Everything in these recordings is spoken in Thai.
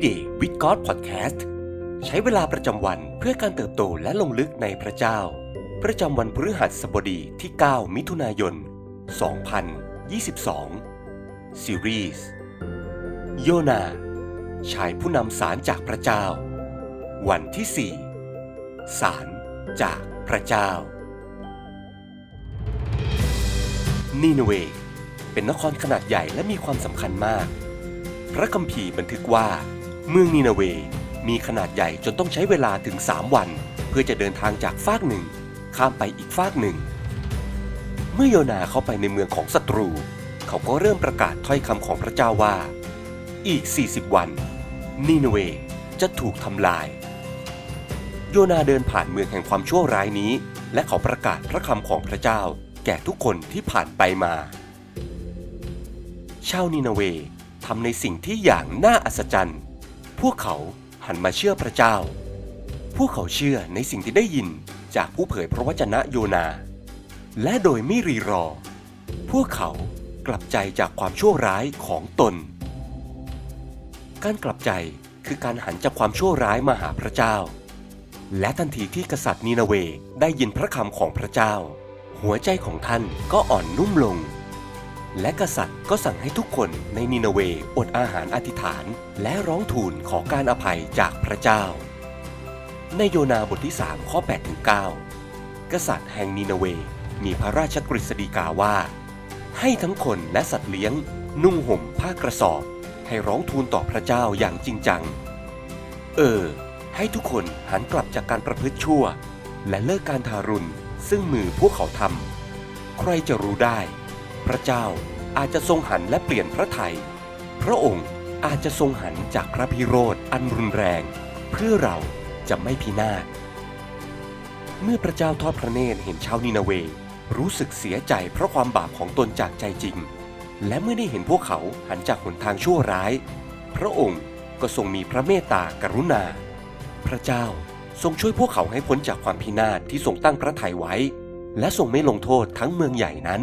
Everyday with God Podcast ใช้เวลาประจำวันเพื่อการเติบโตและลงลึกในพระเจ้า ประจำวันพฤหัสบดีที่ 9 มิถุนายน 2022 ซีรีส์โยนา ชายผู้นำสารจากพระเจ้า วันที่ 4 สารจากพระเจ้า นีนเว เป็นนครขนาดใหญ่และมีความสำคัญมาก พระคัมภีร์บันทึกว่า เมืองนีนาเวมีขนาดใหญ่จนต้องใช้เวลาถึง 3 วัน เพื่อจะเดินทางจากฟากหนึ่ง ข้ามไปอีกฟากหนึ่ง เมื่อโยนาเข้าไปในเมืองของศัตรู เขาก็เริ่มประกาศถ้อยคำของพระเจ้าว่า อีก 40 วันนีนาเวจะถูกทำลาย โยนาเดินผ่านเมืองแห่งความชั่วร้ายนี้ และเขาประกาศพระคำของพระเจ้า แก่ทุกคนที่ผ่านไปมาชาวนีนาเวทำในสิ่งที่อย่างน่าอัศจรรย์ พวกเขาหันมาเชื่อพระเจ้า พวกเขาเชื่อในสิ่งที่ได้ยินจากผู้เผยพระวจนะโยนา และโดยไม่รีรอ พวกเขากลับใจจากความชั่วร้ายของตน การกลับใจคือการหันจากความชั่วร้ายมาหาพระเจ้า และทันทีที่กษัตริย์นีนาเวได้ยินพระคำของพระเจ้า หัวใจของท่านก็อ่อนนุ่มลง และกษัตริย์ก็สั่งให้ทุกคนในนีนาเวอดอาหารอธิษฐาน และร้องทูลขอการอภัยจากพระเจ้า ในโยนาบทที่ 3 ข้อ8ถึง9กษัตริย์แห่งนีนาเวมีพระราชกฤษฎีกาว่า ให้ทั้งคนและสัตว์เลี้ยง นุ่งห่มผ้ากระสอบ ให้ร้องทูลต่อพระเจ้าอย่างจริงจัง เออ ให้ทุกคนหันกลับจากการประพฤติชั่ว และเลิกการทารุณซึ่งมือพวกเขาทำใครจะรู้ได้ พระเจ้าอาจจะทรงหันและเปลี่ยนพระไทย พระองค์อาจจะทรงหันจากพระพิโรธอันรุนแรง เพื่อเราจะไม่พินาศ เมื่อพระเจ้าทอดพระเนตรเห็นชาวนีนาเว รู้สึกเสียใจเพราะความบาปของตนจากใจจริง และเมื่อได้เห็นพวกเขาหันจากหนทางชั่วร้าย พระองค์ก็ทรงมีพระเมตตากรุณา พระเจ้าทรงช่วยพวกเขาให้พ้นจากความพินาศที่ทรงตั้งพระทัยไว้ และทรงไม่ลงโทษทั้งเมืองใหญ่นั้น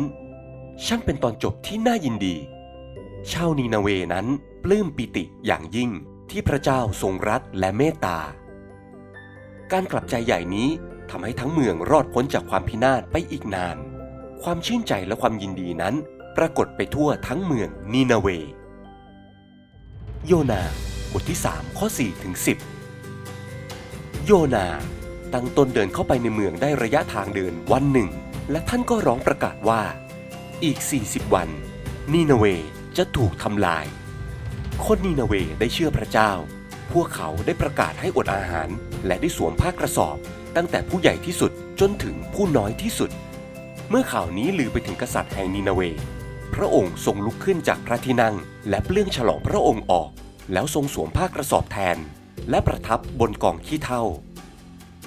ช่างเป็นตอนจบที่น่ายินดี ชาวนีนาเวนั้นปลื้มปิติอย่างยิ่งที่พระเจ้าทรงรักและเมตตา การกลับใจใหญ่นี้ทำให้ทั้งเมืองรอดพ้นจากความพินาศไปอีกนาน ความชื่นใจและความยินดีนั้น ปรากฏไปทั่วทั้งเมืองนีนาเว โยนาบทที่ 3 ข้อ4ถึง10 โยนาตั้งตนเดินเข้าไปในเมืองได้ระยะทางเดินวันหนึ่ง และท่านก็ร้องประกาศว่า อีก 40 วัน นีนาเวจะถูกทำลาย คนนีนาเวได้เชื่อพระเจ้า พวกเขาได้ประกาศให้อดอาหาร และได้สวมผ้ากระสอบ ตั้งแต่ผู้ใหญ่ที่สุดจนถึงผู้น้อยที่สุด เมื่อข่าวนี้ลือไปถึงกษัตริย์แห่งนีนาเว พระองค์ทรงลุกขึ้นจากพระที่นั่ง และเปลื้องฉลองพระองค์ออก แล้วทรงสวมผ้ากระสอบแทน และประทับบนกองขี้เถ้า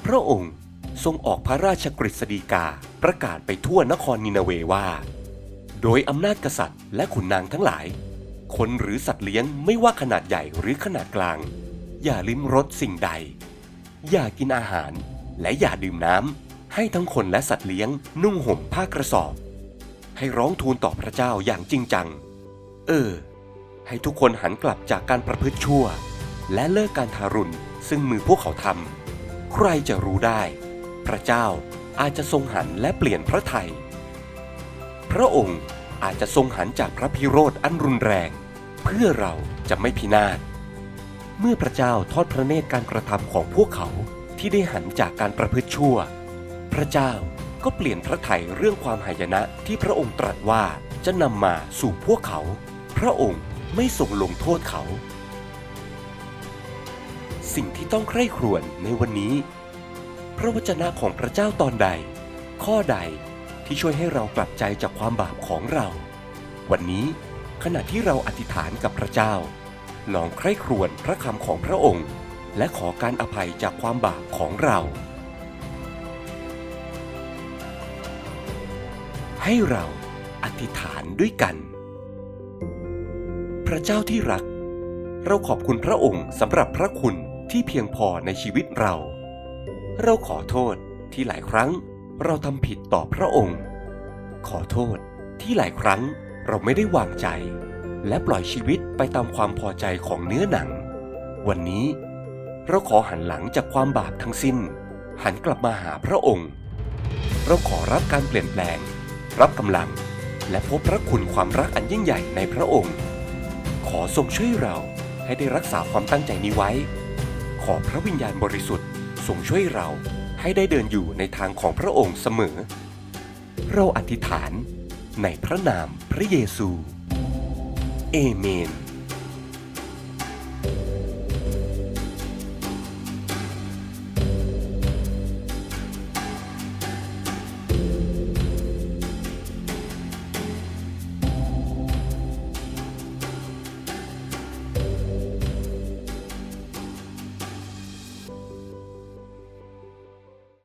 พระองค์ทรงออกพระราชกฤษฎีกาประกาศไปทั่วนครนินาเวว่า โดยอำนาจกษัตริย์และขุนนางทั้งหลาย คนหรือสัตว์เลี้ยงไม่ว่าขนาดใหญ่หรือขนาดกลาง อย่าลิ้มรสสิ่งใด อย่ากินอาหาร และอย่าดื่มน้ำให้ทั้งคนและสัตว์เลี้ยงนุ่งห่มผ้ากระสอบ ให้ร้องทูลต่อพระเจ้าอย่างจริงจัง เออ ให้ทุกคนหันกลับจากการประพฤติชั่ว และเลิกการทารุณซึ่งมือพวกเขาทำใครจะรู้ได้ พระเจ้าอาจจะทรงหันและเปลี่ยนพระทัย ระองค์อาจจะทรงหันจากพระพิโรธอันรุนแรง เพื่อเราจะไม่พินาศ เมื่อพระเจ้าทอดพระเนตรการกระทำของพวกเขาที่ได้หันจากการประพฤติชั่ว พระเจ้าก็เปลี่ยนพระทัยเรื่องความหายนะที่พระองค์ตรัสว่าจะนำมาสู่พวกเขา พระองค์ไม่ทรงลงโทษเขา สิ่งที่ต้องใคร่ครวญในวันนี้ พระวจนะของพระเจ้าตอนใด ข้อใด ที่ช่วยให้เรากลับใจจากความบาปของเรา วันนี้ขณะที่เราอธิษฐานกับพระเจ้า ลองใคร่ครวญพระคำของพระองค์ และขอการอภัยจากความบาปของเรา ให้เราอธิษฐานด้วยกัน พระเจ้าที่รัก เราขอบคุณพระองค์สำหรับพระคุณที่เพียงพอในชีวิตเรา เราขอโทษที่หลายครั้ง เราทำผิดต่อพระองค์ ขอโทษที่หลายครั้งเราไม่ได้วางใจ และปล่อยชีวิตไปตามความพอใจของเนื้อหนัง วันนี้ เราขอหันหลังจากความบาปทั้งสิ้น หันกลับมาหาพระองค์ เราขอรับการเปลี่ยนแปลง รับกำลัง และพบพระคุณความรักอันยิ่งใหญ่ในพระองค์ ขอทรงช่วยเราให้ได้รักษาความตั้งใจนี้ไว้ ขอพระวิญญาณบริสุทธิ์ทรงช่วยเรา ให้ได้เดินอยู่ในทางของพระองค์เสมอ เราอธิษฐานในพระนามพระเยซู เอเมน